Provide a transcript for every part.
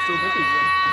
似乎都是一样。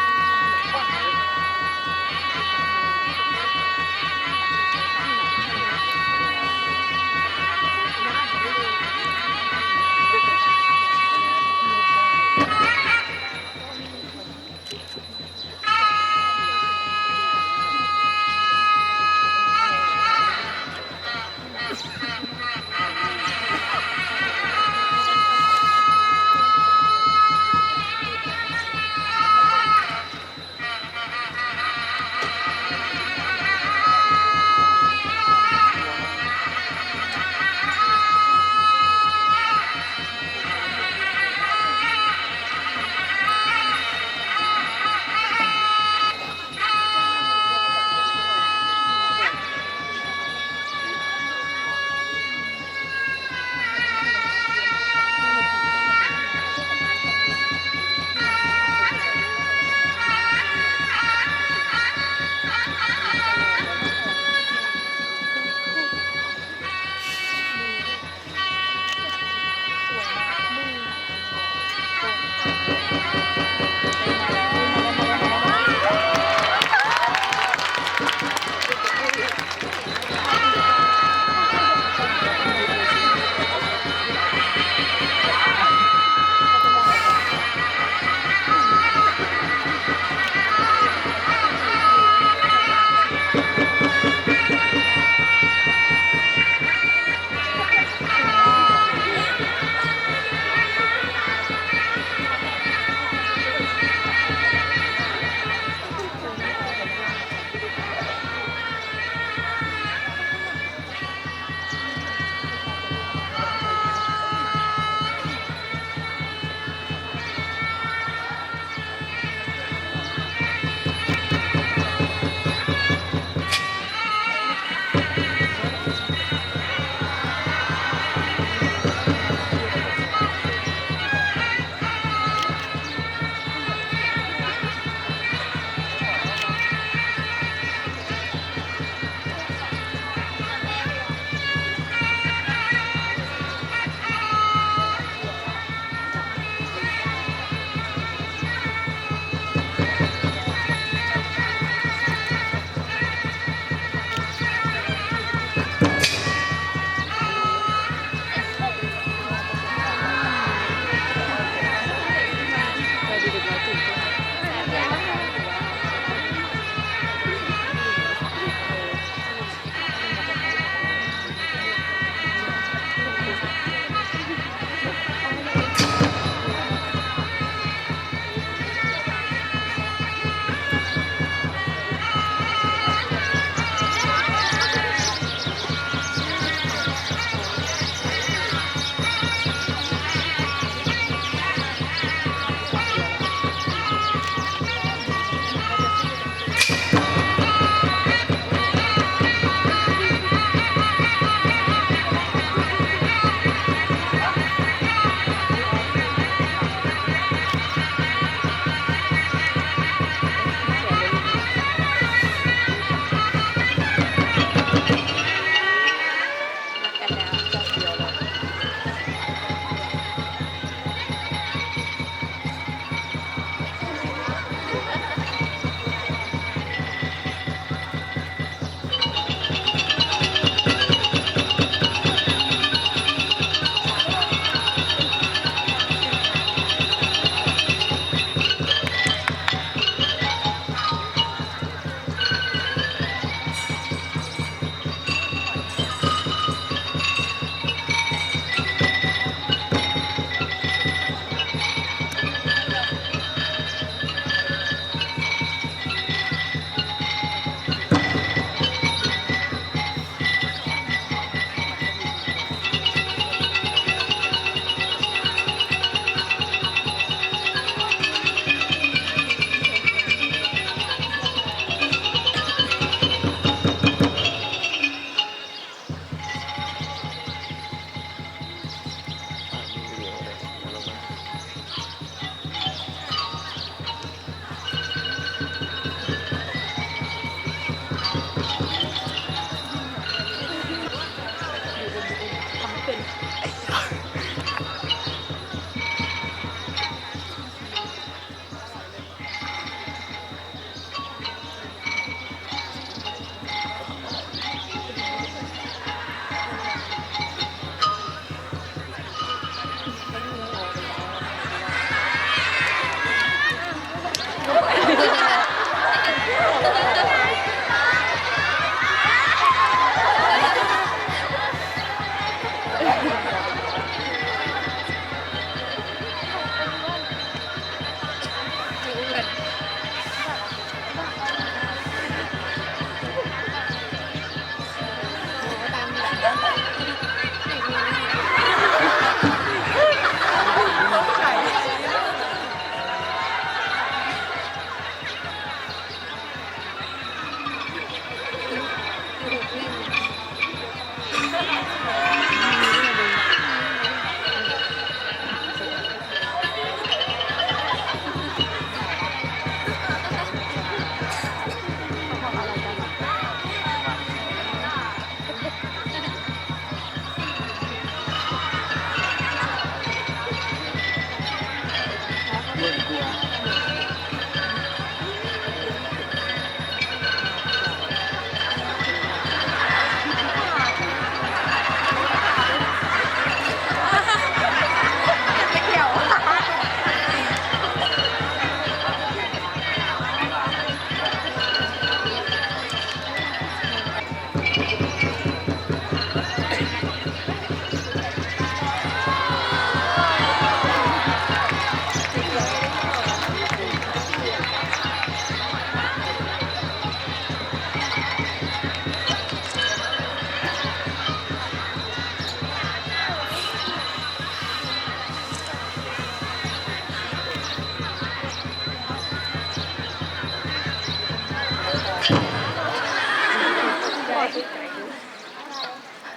เรามีกำลังย่อกำลังย่อกำลังย่อกำลังย่อใจช่วยจับใจช่วยจับใจช่วย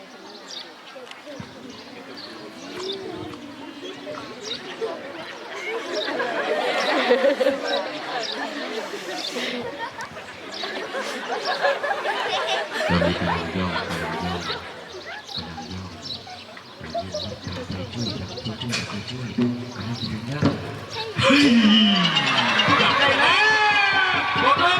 กำลังย่อจั บได้แล้ว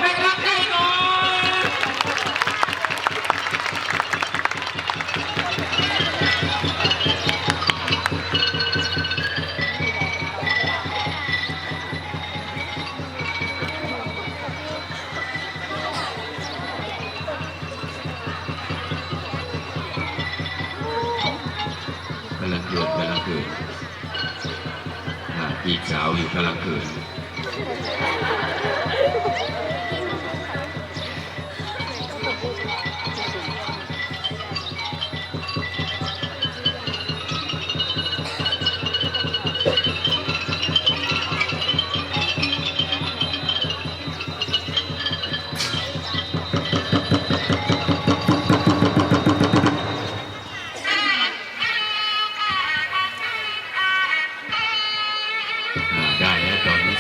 เกิดกำลังเกิดอ่าจีบสาวอยู่กำลังเกิด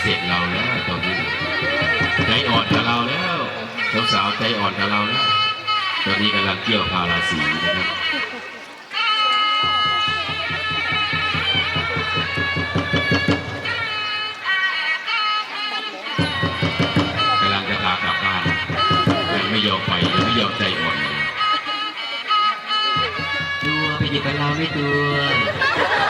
เสร็จเราแล้วตอนนี้ใจอ่อนกับเราแล้วสาวๆใจอ่อนกับเราแล้วตอนนี้กำลังเกี่ยวพาราสีนะครับกำลังจะพากลับบ้านยังไม่ยอมไปยังไม่ยอมใจอ่อนตัวไปหยิบกับเราไม่ตัว